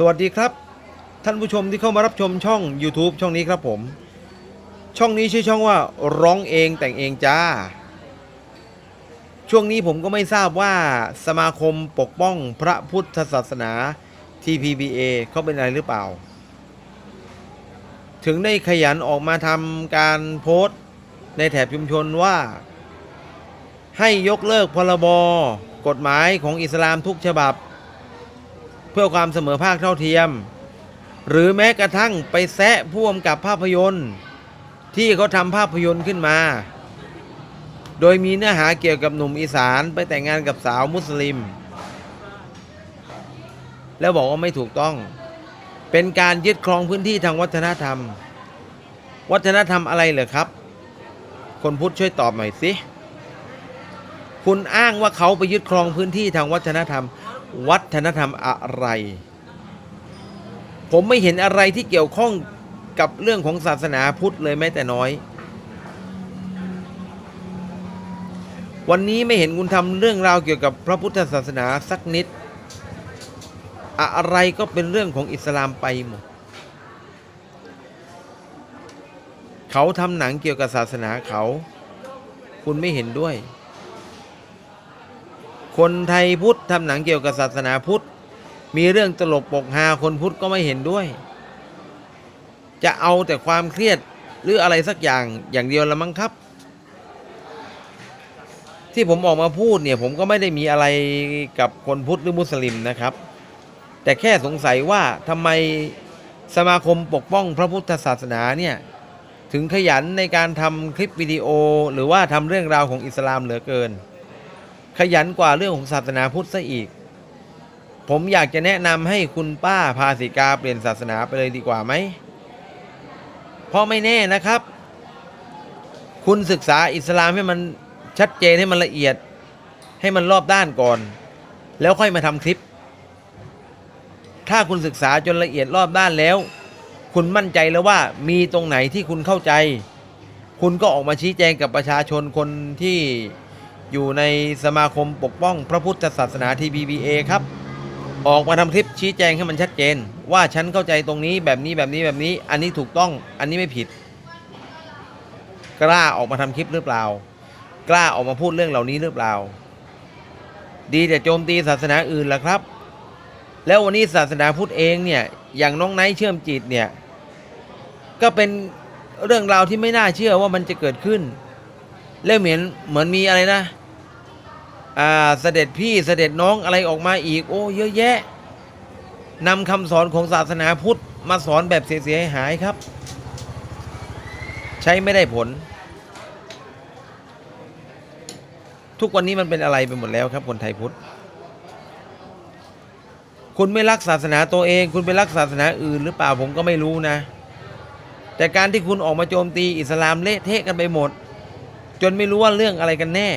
สวัสดีครับ ท่านผู้ชมที่เข้ามารับชมช่อง YouTube ช่องนี้ครับผม ช่องนี้ชื่อช่องว่าร้องเองแต่งเองจ้า ช่วงนี้ผมก็ไม่ทราบว่าสมาคมปกป้องพระพุทธศาสนา TPBA เขาเป็นอะไรหรือเปล่า ถึงได้ขยันออกมาทำการโพสต์ในแถบชุมชนว่า ให้ยกเลิกพรบกฎหมายของอิสลามทุกฉบับ เพื่อความเสมอภาคเท่าเทียม หรือแม้กระทั่งไปแซะพ่วมกับภาพยนตร์ ที่เขาทำภาพยนตร์ขึ้นมา โดยมีเนื้อหาเกี่ยวกับหนุ่มอีสานไปแต่งงานกับสาวมุสลิม แล้วบอกว่าไม่ถูกต้อง เป็นการยึดครองพื้นที่ทางวัฒนธรรม วัฒนธรรมอะไรเหรอครับ คนพุทธช่วยตอบหน่อยสิคุณอ้างว่าเขาไปยึดครองพื้นที่ทางวัฒนธรรม วัฒนธรรมอะไร ผมไม่เห็นอะไรที่เกี่ยวข้องกับเรื่องของศาสนาพุทธเลยแม้แต่น้อย วันนี้ไม่เห็นคุณทำเรื่องราวเกี่ยวกับพระพุทธศาสนาสักนิด อะไรก็เป็นเรื่องของอิสลามไปหมด เขาทำหนังเกี่ยวกับศาสนาเขา คุณไม่เห็นด้วย คนไทยพุทธทำหนังเกี่ยวกับศาสนาพุทธ มีเรื่องตลกปกฮาคนพุทธก็ไม่เห็นด้วย จะเอาแต่ความเครียดหรืออะไรสักอย่างอย่างเดียวละมั้งครับ ที่ผมออกมาพูดเนี่ยผมก็ไม่ได้มีอะไรกับคนพุทธหรือมุสลิมนะครับ แต่แค่สงสัยว่าทำไมสมาคมปกป้องพระพุทธศาสนาเนี่ยถึงขยันในการทำคลิปวิดีโอ หรือว่าทำเรื่องราวของอิสลามเหลือเกิน ขยันกว่าเรื่องของศาสนาพุทธซะอีก ผมอยากจะแนะนำให้คุณป้าพาสิกาเปลี่ยนศาสนาไปเลยดีกว่าไหมเพราะไม่แน่นะครับ คุณศึกษาอิสลามให้มันชัดเจนให้มันละเอียด ให้มันรอบด้านก่อน แล้วค่อยมาทำคลิป ถ้าคุณศึกษาจนละเอียดรอบด้านแล้ว คุณมั่นใจแล้วว่ามีตรงไหนที่คุณเข้าใจ คุณก็ออกมาชี้แจงกับประชาชนคนที่ อยู่ในสมาคมปกป้องพระพุทธศาสนา TBBA ครับ ออกมาทำคลิปชี้แจงให้มันชัดเจน ว่าฉันเข้าใจตรงนี้แบบนี้แบบนี้แบบนี้ อันนี้ถูกต้องอันนี้ไม่ผิด กล้าออกมาทำคลิปหรือเปล่า กล้าออกมาพูดเรื่องเหล่านี้หรือเปล่า ดีแต่โจมตีศาสนาอื่นล่ะครับ แล้ววันนี้ศาสนาพุทธเองเนี่ยอย่างน้องไนท์เชื่อมจิตเนี่ยก็เป็นเรื่องราวที่ไม่น่าเชื่อว่ามันจะเกิดขึ้น แล้วเหมือนเหมือนมีอะไรนะ อ่าเสด็จพี่เสด็จน้องอะไรออกมาอีก โอ้เยอะแยะนำคำสอนของศาสนาพุทธมาสอนแบบเสียหายครับ ใช้ไม่ได้ผล ทุกวันนี้มันเป็นอะไรไปหมดแล้วครับคนไทยพุทธคุณไม่รักศาสนาตัวเอง คุณไปรักศาสนาอื่นหรือเปล่าผมก็ไม่รู้นะ แต่การที่คุณออกมาโจมตีอิสลามเละเทะกันไปหมด จนไม่รู้ว่าเรื่องอะไรกันแน่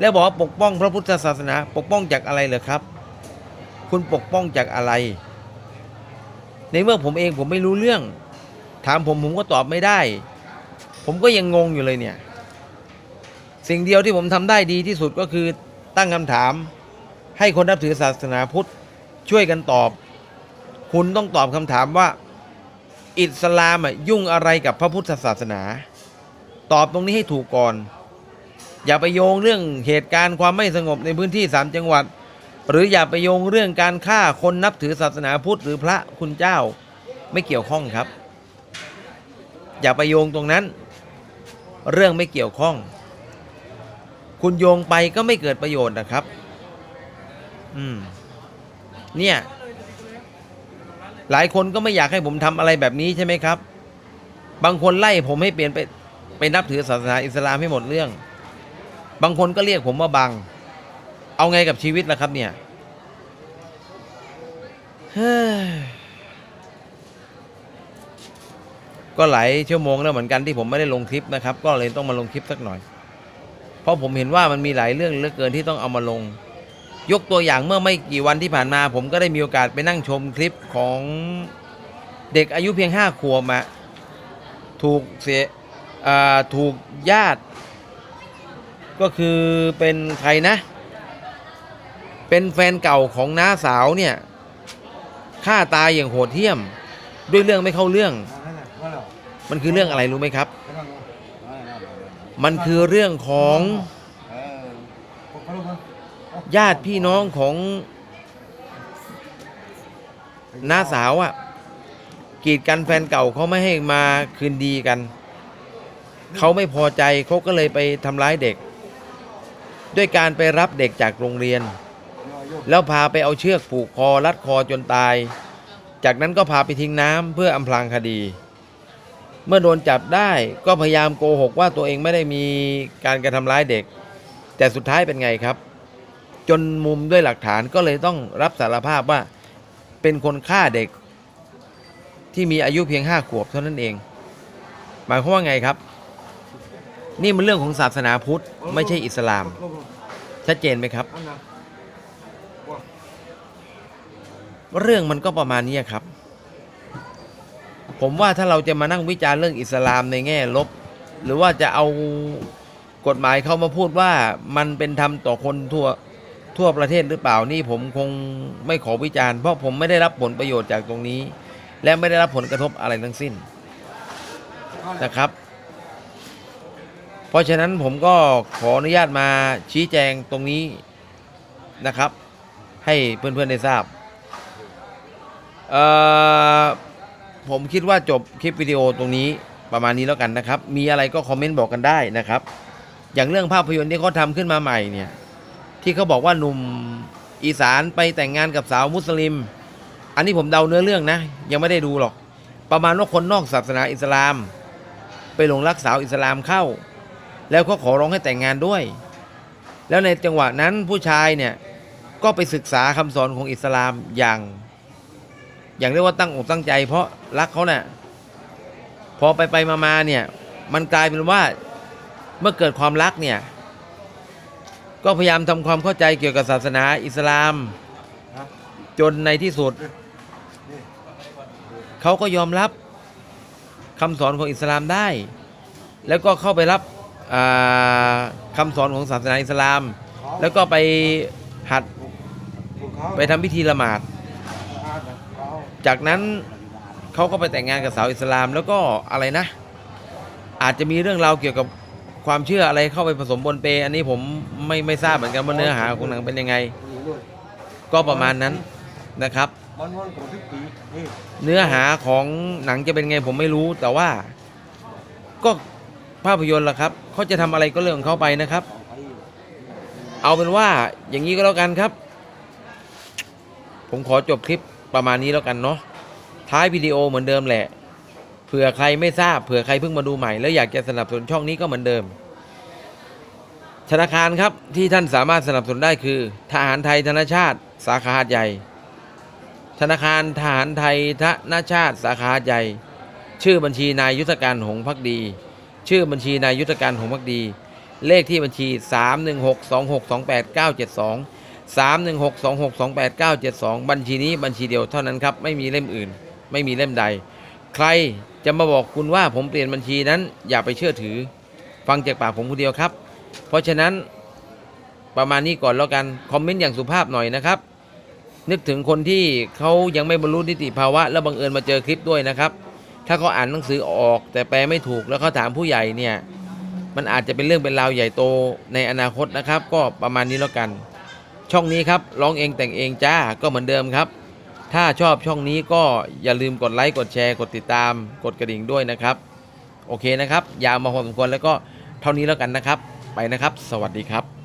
แล้วบอกว่าปกป้องพระพุทธศาสนา ปกป้องจากอะไรเหรอครับ คุณปกป้องจากอะไร ในเมื่อผมเองผมไม่รู้เรื่อง ถามผมผมก็ตอบไม่ได้ ผมก็ยังงงอยู่เลยเนี่ย สิ่งเดียวที่ผมทำได้ดีที่สุดก็คือตั้งคำถาม ให้คนนับถือศาสนาพุทธช่วยกันตอบ คุณต้องตอบคำถามว่า อิสลามยุ่งอะไรกับพระพุทธศาสนา ตอบตรงนี้ให้ถูกก่อน อย่าไปโยงเรื่องเหตุการณ์ความไม่สงบในพื้นที่สามจังหวัด หรืออย่าไปโยงเรื่องการฆ่าคนนับถือศาสนาพุทธหรือพระคุณเจ้าไม่เกี่ยวข้องครับ อย่าไปโยงตรงนั้น เรื่องไม่เกี่ยวข้อง คุณโยงไปก็ไม่เกิดประโยชน์นะครับ อืม เนี่ย หลายคนก็ไม่อยากให้ผมทำอะไรแบบนี้ใช่ไหมครับ บางคนไล่ผมให้เปลี่ยนไปไปนับถือศาสนาอิสลามให้หมดเรื่อง บางคนก็เรียกผมว่าบัง เอาไงกับชีวิตล่ะครับเนี่ยก็หลายชั่วโมงแล้วเหมือนกันที่ผมไม่ได้ลงคลิปนะครับ ก็เลยต้องมาลงคลิปสักหน่อย เพราะผมเห็นว่ามันมีหลายเรื่องเหลือเกินที่ต้องเอามาลง ยกตัวอย่างเมื่อไม่กี่วันที่ผ่านมา ผมก็ได้มีโอกาสไปนั่งชมคลิปของเด็กอายุเพียงห้าขวบมาถูกเสียถูกญาติ ก็คือเป็นใครนะ เป็นแฟนเก่าของน้าสาวเนี่ยฆ่าตายอย่างโหดเหี้ยม ด้วยเรื่องไม่เข้าเรื่อง มันคือเรื่องอะไรรู้ไหมครับ มันคือเรื่องของญาติพี่น้องของน้าสาวอะ่ะกีดกันแฟนเก่าเขาไม่ให้มาคืนดีกัน เขาไม่พอใจเขาก็เลยไปทำร้ายเด็ก ด้วยการไปรับเด็กจากโรงเรียน แล้วพาไปเอาเชือกผูกคอรัดคอจนตาย จากนั้นก็พาไปทิ้งน้ำเพื่ออำพรางคดี เมื่อโดนจับได้ก็พยายามโกหกว่าตัวเองไม่ได้มีการกระทำร้ายเด็ก แต่สุดท้ายเป็นไงครับ จนมุมด้วยหลักฐานก็เลยต้องรับสารภาพว่าเป็นคนฆ่าเด็กที่มีอายุเพียงห้าขวบเท่านั้นเอง หมายความว่าไงครับ นี่มันเรื่องของศาสนาพุทธไม่ใช่อิสลาม ชัดเจนไหมครับว่าเรื่องมันก็ประมาณนี้ครับ ผมว่าถ้าเราจะมานั่งวิจารณ์เรื่องอิสลามในแง่ลบ หรือว่าจะเอากฎหมายเข้ามาพูดว่ามันเป็นธรรมต่อคนทั่วทั่วประเทศหรือเปล่านี่ผมคงไม่ขอวิจารณ์เพราะผมไม่ได้รับผลประโยชน์จากตรงนี้ และไม่ได้รับผลกระทบอะไรทั้งสิ้นนะครับ เพราะฉะนั้นผมก็ขออนุญาตมาชี้แจงตรงนี้นะครับ ให้เพื่อนๆได้ทราบผมคิดว่าจบคลิปวิดีโอตรงนี้ประมาณนี้แล้วกันนะครับ มีอะไรก็คอมเมนต์บอกกันได้นะครับ อย่างเรื่องภาพยนตร์ที่เขาทำขึ้นมาใหม่เนี่ย ที่เขาบอกว่าหนุ่มอีสานไปแต่งงานกับสาวมุสลิม อันนี้ผมเดาเนื้อเรื่องนะ ยังไม่ได้ดูหรอก ประมาณว่าคนนอกศาสนาอิสลาม ไปหลงรักสาวอิสลามเข้า แล้วก็ขอร้องให้แต่งงานด้วย แล้วในจังหวะนั้นผู้ชายเนี่ยก็ไปศึกษาคำสอนของอิสลามอย่าง อย่างเรียกว่าตั้งอกตั้งใจ เพราะรักเขาเนะ่ะพอไปไปมามาเนี่ยมันกลายเป็นว่าเมื่อเกิดความรักเนี่ยก็พยายามทำความเข้าใจเกี่ยวกับศาสนาอิสลาม จนในที่สุด เขาก็ยอมรับคำสอนของอิสลามได้ แล้วก็เข้าไปรับ อ่าคำสอนของศาสนาอิสลาม แล้วก็ไปหัดไปทำพิธีละหมาด จากนั้นเขาก็ไปแต่งงานกับสาวอิสลาม แล้วก็อะไรนะ อาจจะมีเรื่องราวเกี่ยวกับความเชื่ออะไรเข้าไปผสมบนเป อันนี้ผมไม่ไม่ทราบเหมือนกันว่าเนื้อหาของหนังเป็นยังไง ก็ประมาณนั้นนะครับ เนื้อหาของหนังจะเป็นไงผมไม่รู้แต่ว่าก็ ภาพยนตร์ล่ะครับเขาจะทำอะไรก็เรื่องของเขาไปนะครับ เอาเป็นว่าอย่างนี้ก็แล้วกันครับ ผมขอจบคลิปประมาณนี้แล้วกันเนาะท้ายวิดีโอเหมือนเดิมแหละเผื่อใครไม่ทราบเผื่อใครเพิ่งมาดูใหม่ แล้วอยากจะสนับสนุนช่องนี้ก็เหมือนเดิม ธนาคารครับที่ท่านสามารถสนับสนุนได้คือ ทหารไทยธนชาติ สาขาหาดใหญ่ ธนาคารทหารไทยธนชาติ สาขาหาดใหญ่ ชื่อบัญชีนายยุทธการหงส์พักดี ชื่อบัญชีนายยุทธการหงส์พักดี เลขที่บัญชี 316262892 316262892 บัญชีนี้บัญชีเดียวเท่านั้นครับไม่มีเล่มอื่น ไม่มีเล่มใด ใครจะมาบอกคุณว่าผมเปลี่ยนบัญชีนั้นอย่าไปเชื่อถือ ฟังจากปากผมคนเดียวครับ เพราะฉะนั้นประมาณนี้ก่อนแล้วกัน คอมเมนต์อย่างสุภาพหน่อยนะครับ นึกถึงคนที่เขายังไม่บรรลุนิติภาวะ แล้วบังเอิญมาเจอคลิปด้วยนะครับ ถ้าเขาอ่านหนังสือออก แต่แปลไม่ถูกแล้วเขาถามผู้ใหญ่เนี่ยมันอาจจะเป็นเรื่องเป็นราวใหญ่โตในอนาคตนะครับ ก็ประมาณนี้แล้วกัน ช่องนี้ครับร้องเองแต่งเองจ้าก็เหมือนเดิมครับ ถ้าชอบช่องนี้ก็อย่าลืมกดไลค์กดแชร์กดติดตาม กดกระดิ่งด้วยนะครับ โอเคนะครับ ยาวมาพอสมควรแล้วก็เท่านี้แล้วกันนะครับ ไปนะครับ สวัสดีครับ